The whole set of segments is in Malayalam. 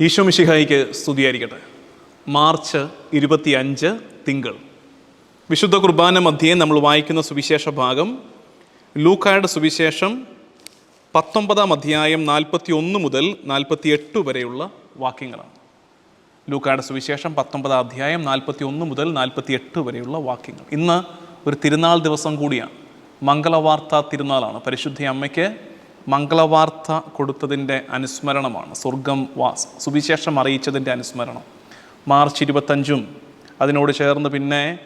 ഈശോ മിശിഹായിക്ക് സ്തുതിയായിരിക്കട്ടെ. മാർച്ച് ഇരുപത്തി അഞ്ച് തിങ്കൾ. വിശുദ്ധ കുർബാന മധ്യേ നമ്മൾ വായിക്കുന്ന സുവിശേഷ ഭാഗം ലൂക്കായുടെ സുവിശേഷം പത്തൊമ്പതാം അധ്യായം നാൽപ്പത്തി ഒന്ന് മുതൽ നാൽപ്പത്തി എട്ട് വരെയുള്ള വാക്യങ്ങളാണ്. ലൂക്കായുടെ സുവിശേഷം പത്തൊമ്പതാം അധ്യായം നാൽപ്പത്തി ഒന്ന് മുതൽ നാൽപ്പത്തി എട്ട് വരെയുള്ള വാക്യങ്ങൾ. ഇന്ന് ഒരു തിരുനാൾ ദിവസം കൂടിയാണ്. മംഗളവാർത്ത തിരുനാളാണ്. പരിശുദ്ധ അമ്മയ്ക്ക് മംഗളവാർത്ത കൊടുത്തതിന്റെ അനുസ്മരണമാണ്. സ്വർഗം വാസ് സുവിശേഷം അറിയിച്ചതിന്റെ അനുസ്മരണം. മാർച്ച് ഇരുപത്തഞ്ചും അതിനോട് ചേർന്ന് പിന്നെ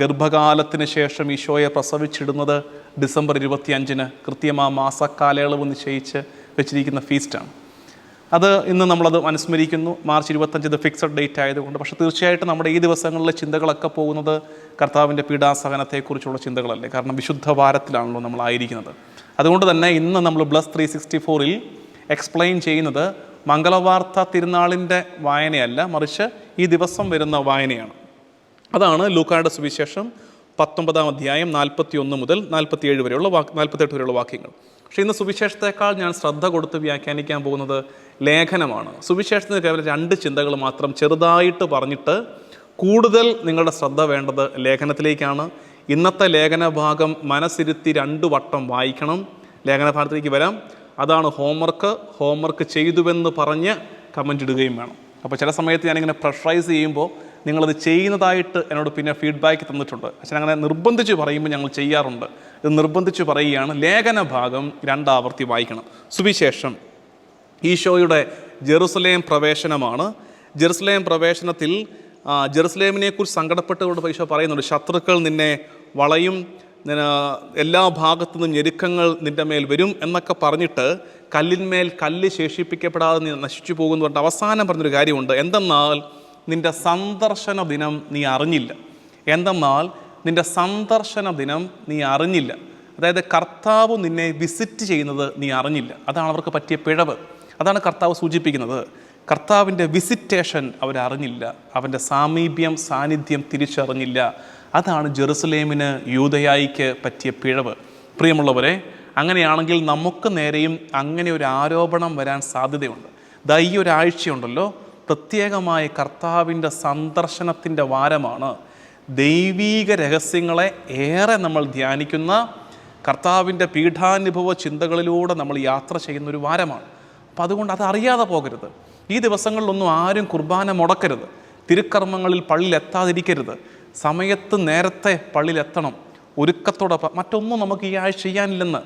ഗർഭകാലത്തിന് ശേഷം ഈശോയെ പ്രസവിച്ചിടുന്നത് ഡിസംബർ ഇരുപത്തിയഞ്ചിന് കൃത്യം ആ മാസക്കാലയളവ് നിശ്ചയിച്ച് വെച്ചിരിക്കുന്ന ഫീസ്റ്റാണ്. അത് ഇന്ന് നമ്മളത് അനുസ്മരിക്കുന്നു. മാർച്ച് ഇരുപത്തഞ്ച് ഇത് ഫിക്സഡ് ഡേറ്റ് ആയതുകൊണ്ട്. പക്ഷേ തീർച്ചയായിട്ടും നമ്മുടെ ഈ ദിവസങ്ങളിലെ ചിന്തകളൊക്കെ പോകുന്നത് കർത്താവിന്റെ പീഡാസഹനത്തെക്കുറിച്ചുള്ള ചിന്തകളല്ലേ? കാരണം വിശുദ്ധ വാരത്തിലാണല്ലോ നമ്മൾ ആയിരിക്കുന്നത് അതുകൊണ്ട് തന്നെ ഇന്ന് നമ്മൾ ബ്ലസ് ത്രീ സിക്സ്റ്റി ഫോറിൽ എക്സ്പ്ലെയിൻ ചെയ്യുന്നത് മംഗളവാർത്ത തിരുനാളിന്റെ വായനയല്ല മറിച്ച് ഈ ദിവസം വരുന്ന വായനയാണ്. അതാണ് ലൂക്കായുടെ സുവിശേഷം പത്തൊമ്പതാം അധ്യായം നാൽപ്പത്തി ഒന്ന് മുതൽ നാൽപ്പത്തിയേഴ് വരെയുള്ള വാക്ക് നാൽപ്പത്തെട്ട് വരെയുള്ള വാക്യങ്ങൾ. പക്ഷേ ഇന്ന് സുവിശേഷത്തെക്കാൾ ഞാൻ ശ്രദ്ധ കൊടുത്ത് വ്യാഖ്യാനിക്കാൻ പോകുന്നത് ലേഖനമാണ്. സുവിശേഷത്തിന് കേവലം രണ്ട് ചിന്തകൾ മാത്രം ചെറുതായിട്ട് പറഞ്ഞിട്ട് കൂടുതൽ നിങ്ങളുടെ ശ്രദ്ധ വേണ്ടത് ലേഖനത്തിലേക്കാണ്. ഇന്നത്തെ ലേഖനഭാഗം മനസ്സിരുത്തി രണ്ട് വട്ടം വായിക്കണം. ലേഖന ഭാഗത്തിലേക്ക് വരാം. അതാണ് ഹോംവർക്ക് ഹോംവർക്ക് ചെയ്തുവെന്ന് പറഞ്ഞ് കമന്റ് ഇടുകയും വേണം. അപ്പോൾ ചില സമയത്ത് ഞാനിങ്ങനെ പ്രഷറൈസ് ചെയ്യുമ്പോൾ നിങ്ങളത് ചെയ്യുന്നതായിട്ട് എന്നോട് പിന്നെ ഫീഡ്ബാക്ക് തന്നിട്ടുണ്ട്. പക്ഷേ അങ്ങനെ നിർബന്ധിച്ച് പറയുമ്പോൾ ഞങ്ങൾ ചെയ്യാറുണ്ട്. ഇത് നിർബന്ധിച്ച് പറയുകയാണ്. ലേഖന ഭാഗം രണ്ടാവർത്തി വായിക്കണം. സുവിശേഷം. ഈശോയുടെ ജെറുസലേം പ്രവേശനമാണ്. ജെറുസലേം പ്രവേശനത്തിൽ ജെറുസലേമിനെക്കുറിച്ച് സങ്കടപ്പെട്ടുകൊണ്ട് പൈസ പറയുന്നുണ്ട് ശത്രുക്കൾ നിന്നെ വളയും എല്ലാ ഭാഗത്തു നിന്നും ഞെരുക്കങ്ങൾ നിന്റെ മേൽ വരും എന്നൊക്കെ പറഞ്ഞിട്ട് കല്ലിന്മേൽ കല്ല് ശേഷിപ്പിക്കപ്പെടാതെ നീ നശിച്ചു പോകുന്നു പറഞ്ഞിട്ട് അവസാനം പറഞ്ഞൊരു കാര്യമുണ്ട്. എന്തെന്നാൽ നിന്റെ സന്ദർശന ദിനം നീ അറിഞ്ഞില്ല. എന്തെന്നാൽ നിന്റെ സന്ദർശന ദിനം നീ അറിഞ്ഞില്ല. അതായത് കർത്താവ് നിന്നെ വിസിറ്റ് ചെയ്യുന്നത് നീ അറിഞ്ഞില്ല. അതാണ് അവർക്ക് പറ്റിയ പിഴവ്. അതാണ് കർത്താവ് സൂചിപ്പിക്കുന്നത്. കർത്താവിന്റെ വിസിറ്റേഷൻ അവരറിഞ്ഞില്ല. അവന്റെ സാമീപ്യം സാന്നിധ്യം തിരിച്ചറിഞ്ഞില്ല. അതാണ് ജെറുസലേമിന് യൂതയായിക്ക് പറ്റിയ പിഴവ്. പ്രിയമുള്ളവരെ അങ്ങനെയാണെങ്കിൽ നമുക്ക് നേരെയും അങ്ങനെ ഒരു ആരോപണം വരാൻ സാധ്യതയുണ്ട്. ദാ ഈ ഒരാഴ്ചയുണ്ടല്ലോ. പ്രത്യേകമായ കർത്താവിന്റെ സന്ദർശനത്തിന്റെ വാരമാണ്. ദൈവീക രഹസ്യങ്ങളെ ഏറെ നമ്മൾ ധ്യാനിക്കുന്ന കർത്താവിന്റെ പീഠാനുഭവ ചിന്തകളിലൂടെ നമ്മൾ യാത്ര ചെയ്യുന്ന ഒരു വാരമാണ്. അപ്പം അതുകൊണ്ട് അത് അറിയാതെ പോകരുത്. ഈ ദിവസങ്ങളിലൊന്നും ആരും കുർബാന മുടക്കരുത്. തിരുക്കർമ്മങ്ങളിൽ പള്ളിയിൽ എത്താതിരിക്കരുത് സമയത്ത് നേരത്തെ പള്ളിയിൽ എത്തണം ഒരുക്കത്തോടെ മറ്റൊന്നും നമുക്ക് ഈ ആഴ്ച ചെയ്യാനില്ലെന്ന്.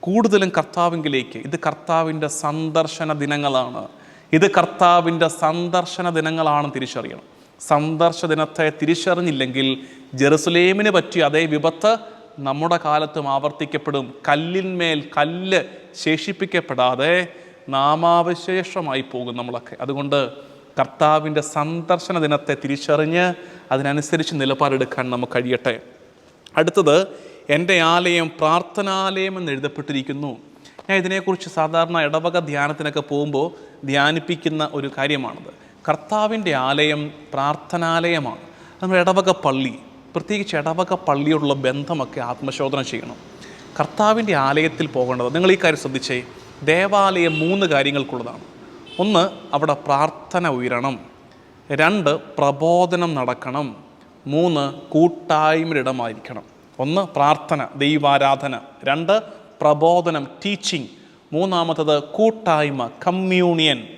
കൂടുതലും കർത്താവിങ്കിലേക്ക്. ഇത് കർത്താവിന്റെ സന്ദർശന ദിനങ്ങളാണ്. ഇത് കർത്താവിന്റെ സന്ദർശന ദിനങ്ങളാണ് തിരിച്ചറിയണം. സന്ദർശ ദിനത്തെ തിരിച്ചറിഞ്ഞില്ലെങ്കിൽ ജെറുസലേമിന് പറ്റിയ അതേ വിപത്ത് നമ്മുടെ കാലത്തും ആവർത്തിക്കപ്പെടും. കല്ലിന്മേൽ കല്ല് ശേഷിപ്പിക്കപ്പെടാതെ നാമാവശേഷമായി പോകും നമ്മളൊക്കെ. അതുകൊണ്ട് കർത്താവിന്റെ സന്ദർശന ദിനത്തെ തിരിച്ചറിഞ്ഞ് അതിനനുസരിച്ച് നിലപാടെടുക്കാൻ നമുക്ക് കഴിയട്ടെ. അടുത്തത് എന്റെ ആലയം പ്രാർത്ഥനാലയം എന്ന് എഴുതപ്പെട്ടിരിക്കുന്നു. ഞാൻ ഇതിനെക്കുറിച്ച് സാധാരണ ഇടവക ധ്യാനത്തിനൊക്കെ പോകുമ്പോൾ ധ്യാനിപ്പിക്കുന്ന ഒരു കാര്യമാണത്. കർത്താവിന്റെ ആലയം പ്രാർത്ഥനാലയമാണ്. നമ്മൾ ഇടവക പള്ളി പ്രത്യേകിച്ച് ഇടവക പള്ളിയോടുള്ള ബന്ധമൊക്കെ ആത്മശോധന ചെയ്യണം. കർത്താവിന്റെ ആലയത്തിൽ പോകേണ്ടത് നിങ്ങൾ ഈ കാര്യം ശ്രദ്ധിച്ചേ. ദേവാലയം മൂന്ന് കാര്യങ്ങൾക്കുള്ളതാണ്. ഒന്ന് അവിടെ പ്രാർത്ഥന ഉയരണം. രണ്ട് പ്രബോധനം നടക്കണം. മൂന്ന് കൂട്ടായ്മയിടമായിരിക്കണം. ഒന്ന് പ്രാർത്ഥന ദൈവാരാധന. രണ്ട് പ്രബോധനം ടീച്ചിങ് മൂന്നാമത്തത് കൂട്ടായ്മ കമ്മ്യൂണിയൻ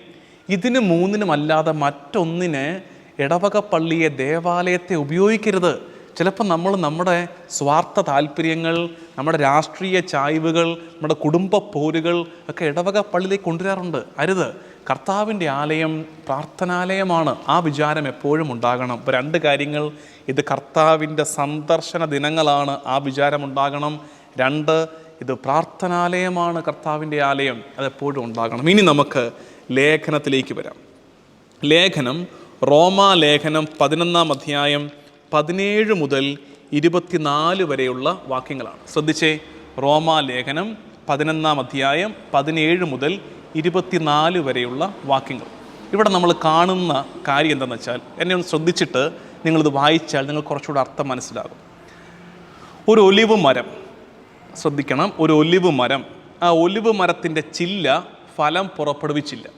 ഇതിന് മൂന്നിനുമല്ലാതെ മറ്റൊന്നിന് ഇടവക പള്ളിയെ ദേവാലയത്തെ ഉപയോഗിക്കരുത്. ചിലപ്പോൾ നമ്മൾ നമ്മുടെ സ്വാർത്ഥ താല്പര്യങ്ങൾ നമ്മുടെ രാഷ്ട്രീയ ചായ്വുകൾ നമ്മുടെ കുടുംബ പോരുകൾ ഒക്കെ ഇടവക പള്ളിയിലേക്ക് കൊണ്ടുവരാറുണ്ട്. അരുത്. കർത്താവിന്റെ ആലയം പ്രാർത്ഥനാലയമാണ്. ആ വിചാരം എപ്പോഴും ഉണ്ടാകണം. ഇപ്പോൾ രണ്ട് കാര്യങ്ങൾ. ഇത് കർത്താവിന്റെ സന്ദർശന ദിനങ്ങളാണ്. ആ വിചാരം ഉണ്ടാകണം. രണ്ട് ഇത് പ്രാർത്ഥനാലയമാണ് കർത്താവിന്റെ ആലയം. അതെപ്പോഴും ഉണ്ടാകണം. ഇനി നമുക്ക് ലേഖനത്തിലേക്ക് വരാം. ലേഖനം റോമാ ലേഖനം പതിനൊന്നാം അധ്യായം പതിനേഴ് മുതൽ ഇരുപത്തിനാല് വരെയുള്ള വാക്യങ്ങളാണ്. ശ്രദ്ധിച്ചേ റോമാലേഖനം പതിനൊന്നാം അധ്യായം പതിനേഴ് മുതൽ ഇരുപത്തിനാല് വരെയുള്ള വാക്യങ്ങൾ. ഇവിടെ നമ്മൾ കാണുന്ന കാര്യം എന്താണെന്ന് വെച്ചാൽ എന്നെ ഒന്ന് ശ്രദ്ധിച്ചിട്ട് നിങ്ങളിത് വായിച്ചാൽ നിങ്ങൾ കുറച്ചുകൂടെ അർത്ഥം മനസ്സിലാകും. ഒരു ഒലിവ് മരം ശ്രദ്ധിക്കണം ഒരു ഒലിവ് മരം. ആ ഒലിവ് മരത്തിന്റെ ചില്ല ഫലം പുറപ്പെടുവിച്ചില്ല.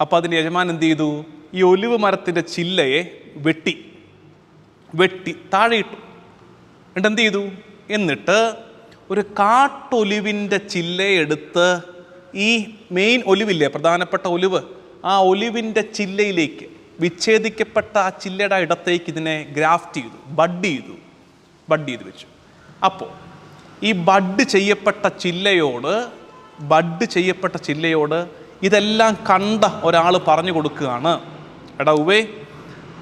അപ്പോൾ അതിന്റെ യജമാൻ എന്ത് ചെയ്തു? ഈ ഒലിവ് മരത്തിന്റെ ചില്ലയെ വെട്ടി. വെട്ടി താഴെയിട്ടു. എന്നിട്ട് എന്ത് ചെയ്തു എന്നിട്ട് ഒരു കാട്ടൊലിവിന്റെ ചില്ലയെടുത്ത് ഈ മെയിൻ ഒലിവില്ലേ പ്രധാനപ്പെട്ട ഒലിവ് ആ ഒലിവിന്റെ ചില്ലയിലേക്ക് വിച്ഛേദിക്കപ്പെട്ട ആ ചില്ലയുടെ ഇടത്തേക്ക് ഇതിനെ ഗ്രാഫ്റ്റ് ചെയ്തു ബഡ് ചെയ്തു ബഡ് ചെയ്ത് വെച്ചു. അപ്പോൾ ഈ ബഡ് ചെയ്യപ്പെട്ട ചില്ലയോട് ബഡ് ചെയ്യപ്പെട്ട ചില്ലയോട് ഇതെല്ലാം കണ്ട ഒരാൾ പറഞ്ഞു കൊടുക്കുകയാണ്. എടാ ഉവേ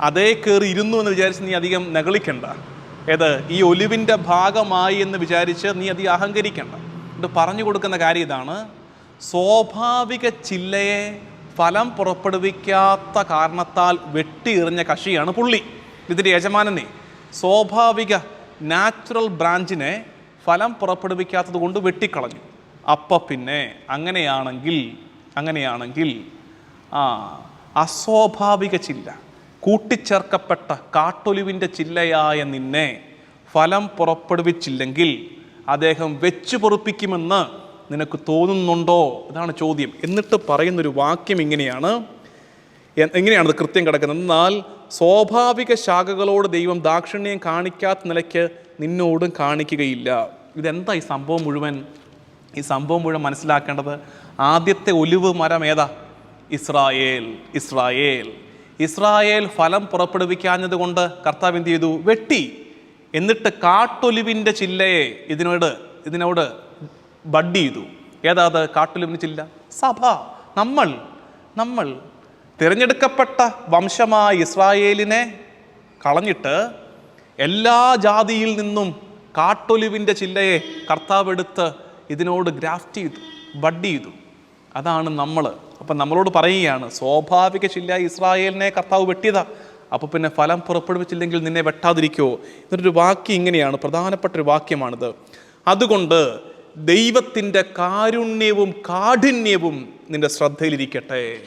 അതേ കയറി ഇരുന്നു എന്ന് വിചാരിച്ച് നീ അധികം നകളിക്കണ്ട. ഏത്? ഈ ഒലിവിന്റെ ഭാഗമായി എന്ന് വിചാരിച്ച് നീ അധികം അഹങ്കരിക്കണ്ട. എന്നിട്ട് പറഞ്ഞു കൊടുക്കുന്ന കാര്യം ഇതാണ്. സ്വാഭാവിക ചില്ലയെ ഫലം പുറപ്പെടുവിക്കാത്ത കാരണത്താൽ വെട്ടി എറിഞ്ഞ കഷിയാണ് പുള്ളി. ഇതിന്റെ യജമാനനെ. സ്വാഭാവിക നാച്ചുറൽ ബ്രാഞ്ചിനെ ഫലം പുറപ്പെടുവിക്കാത്തത് കൊണ്ട് വെട്ടിക്കളഞ്ഞു. അപ്പം പിന്നെ അങ്ങനെയാണെങ്കിൽ അങ്ങനെയാണെങ്കിൽ ആ അസ്വാഭാവിക ചില്ല. കൂട്ടിച്ചേർക്കപ്പെട്ട കാട്ടൊലിവിന്റെ ചില്ലയായ നിന്നെ ഫലം പുറപ്പെടുവിച്ചില്ലെങ്കിൽ അദ്ദേഹം വെച്ചു പൊറുപ്പിക്കുമെന്ന് നിനക്ക് തോന്നുന്നുണ്ടോ? ഇതാണ് ചോദ്യം. എന്നിട്ട് പറയുന്നൊരു വാക്യം ഇങ്ങനെയാണ്. എങ്ങനെയാണ് അത് കൃത്യം കിടക്കുന്നത്. എന്നാൽ സ്വാഭാവിക ശാഖകളോട് ദൈവം ദാക്ഷിണ്യം കാണിക്കാത്ത നിലയ്ക്ക് നിന്നോടും കാണിക്കുകയില്ല. ഇതെന്താ ഈ സംഭവം മുഴുവൻ? ഈ സംഭവം മുഴുവൻ മനസ്സിലാക്കേണ്ടത് ആദ്യത്തെ ഒലിവ് മരം ഏതാ? ഇസ്രായേൽ. ഇസ്രായേൽ. ഇസ്രായേൽ ഫലം പുറപ്പെടുവിക്കാഞ്ഞത് കൊണ്ട് കർത്താവ് എന്ത് ചെയ്തു? വെട്ടി. എന്നിട്ട് കാട്ടൊലിവിന്റെ ചില്ലയെ ഇതിനോട് ഇതിനോട് ബഡ് ചെയ്തു. ഏതാ അത്? കാട്ടൊലിവിന്റെ ചില്ല? സഭ. നമ്മൾ നമ്മൾ തിരഞ്ഞെടുക്കപ്പെട്ട വംശമായ ഇസ്രായേലിനെ കളഞ്ഞിട്ട് എല്ലാ ജാതിയിൽ നിന്നും കാട്ടൊലിവിന്റെ ചില്ലയെ കർത്താവ് എടുത്ത് ഇതിനോട് ഗ്രാഫ്റ്റ് ചെയ്തു ബഡ് ചെയ്തു. അതാണ് നമ്മൾ. അപ്പം നമ്മളോട് പറയുകയാണ് സ്വാഭാവിക ചില്ല ഇസ്രായേലിനെ കർത്താവ് വെട്ടിയതാ. അപ്പോൾ പിന്നെ ഫലം പുറപ്പെടുവിച്ചില്ലെങ്കിൽ നിന്നെ വെട്ടാതിരിക്കുമോ എന്നൊരു വാക്യം ഇങ്ങനെയാണ് പ്രധാനപ്പെട്ട ഒരു വാക്യമാണിത്. അതുകൊണ്ട് ദൈവത്തിന്റെ കാരുണ്യവും കാഠിന്യവും നിന്റെ ശ്രദ്ധയിലിരിക്കട്ടെ.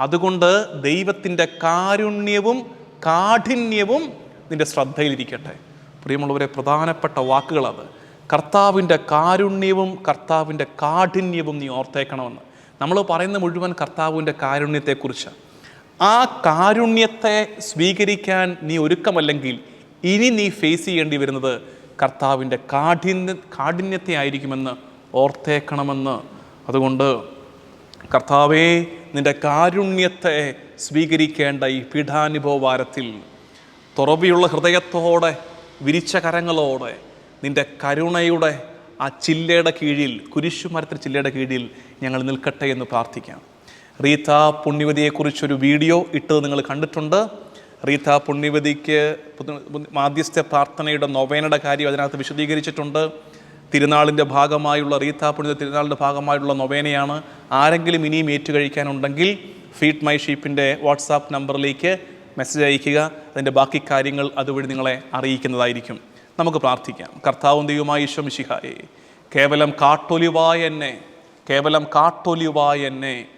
അതുകൊണ്ട് ദൈവത്തിന്റെ കാരുണ്യവും കാഠിന്യവും നിന്റെ ശ്രദ്ധയിലിരിക്കട്ടെ. പ്രിയമുള്ളവരെ പ്രധാനപ്പെട്ട വാക്കുകളത്. കർത്താവിന്റെ കാരുണ്യവും കർത്താവിന്റെ കാഠിന്യവും നീ ഓർത്തേക്കണമെന്ന്. നമ്മൾ പറയുന്ന മുഴുവൻ കർത്താവിന്റെ കാരുണ്യത്തെക്കുറിച്ചാണ് ആ കാരുണ്യത്തെ സ്വീകരിക്കാൻ നീ ഒരുക്കമല്ലെങ്കിൽ ഇനി നീ ഫേസ് ചെയ്യേണ്ടി വരുന്നത് കർത്താവിന്റെ കാഠിന്യ കാഠിന്യത്തെ ആയിരിക്കുമെന്ന് ഓർത്തേക്കണമെന്ന്. അതുകൊണ്ട് കർത്താവേ നിന്റെ കാരുണ്യത്തെ സ്വീകരിക്കേണ്ട ഈ പീഠാനുഭവ വാരത്തിൽ തുറവിയുള്ള ഹൃദയത്തോടെ വിരിച്ച കരങ്ങളോടെ നിന്റെ കരുണയുടെ ആ ചില്ലയുടെ കീഴിൽ കുരിശുമരത്തിൽ ചില്ലയുടെ കീഴിൽ ഞങ്ങൾ നിൽക്കട്ടെ എന്ന് പ്രാർത്ഥിക്കാം. റീത്ത പുണ്യവതിയെക്കുറിച്ചൊരു വീഡിയോ ഇട്ടത് നിങ്ങൾ കണ്ടിട്ടുണ്ട്. റീത്ത പുണ്യവതിക്ക് മാധ്യസ്ഥ പ്രാർത്ഥനയുടെ നൊവേനയുടെ കാര്യം അതിനകത്ത് വിശദീകരിച്ചിട്ടുണ്ട്. തിരുനാളിന്റെ ഭാഗമായുള്ള റീത്ത പുണ്യ തിരുനാളിന്റെ ഭാഗമായുള്ള നൊവേനയാണ്. ആരെങ്കിലും ഇനിയും ഏറ്റുകഴിക്കാനുണ്ടെങ്കിൽ ഫീഡ് മൈ ഷീപ്പിന്റെ വാട്സാപ്പ് നമ്പറിലേക്ക് മെസ്സേജ് അയയ്ക്കുക. അതിന്റെ ബാക്കി കാര്യങ്ങൾ അതുവഴി നിങ്ങളെ അറിയിക്കുന്നതായിരിക്കും. നമുക്ക് പ്രാർത്ഥിക്കാം. കർത്താവും ദൈവമായ ഈശ്വമിശിഹായെ കേവലം കാട്ടൊലിവായ എന്നെ കേവലം കാട്ടൊലിവായ എന്നെ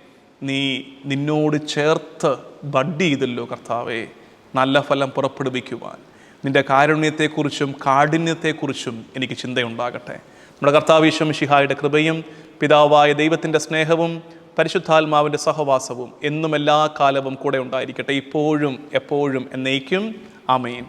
നീ നിന്നോട് ചേർത്ത് ബഡ് ചെയ്തല്ലോ കർത്താവേ. നല്ല ഫലം പുറപ്പെടുവിക്കുവാൻ. നിന്റെ കാരുണ്യത്തെക്കുറിച്ചും കാഠിന്യത്തെക്കുറിച്ചും എനിക്ക് ചിന്തയുണ്ടാകട്ടെ. നമ്മുടെ കർത്താവ് ഈശോ മിശിഹായുടെ കൃപയും പിതാവായ ദൈവത്തിന്റെ സ്നേഹവും പരിശുദ്ധാത്മാവിന്റെ സഹവാസവും എന്നും എല്ലാ കാലവും കൂടെ ഉണ്ടായിരിക്കട്ടെ. ഇപ്പോഴും എപ്പോഴും എന്നേക്കും. ആമേൻ.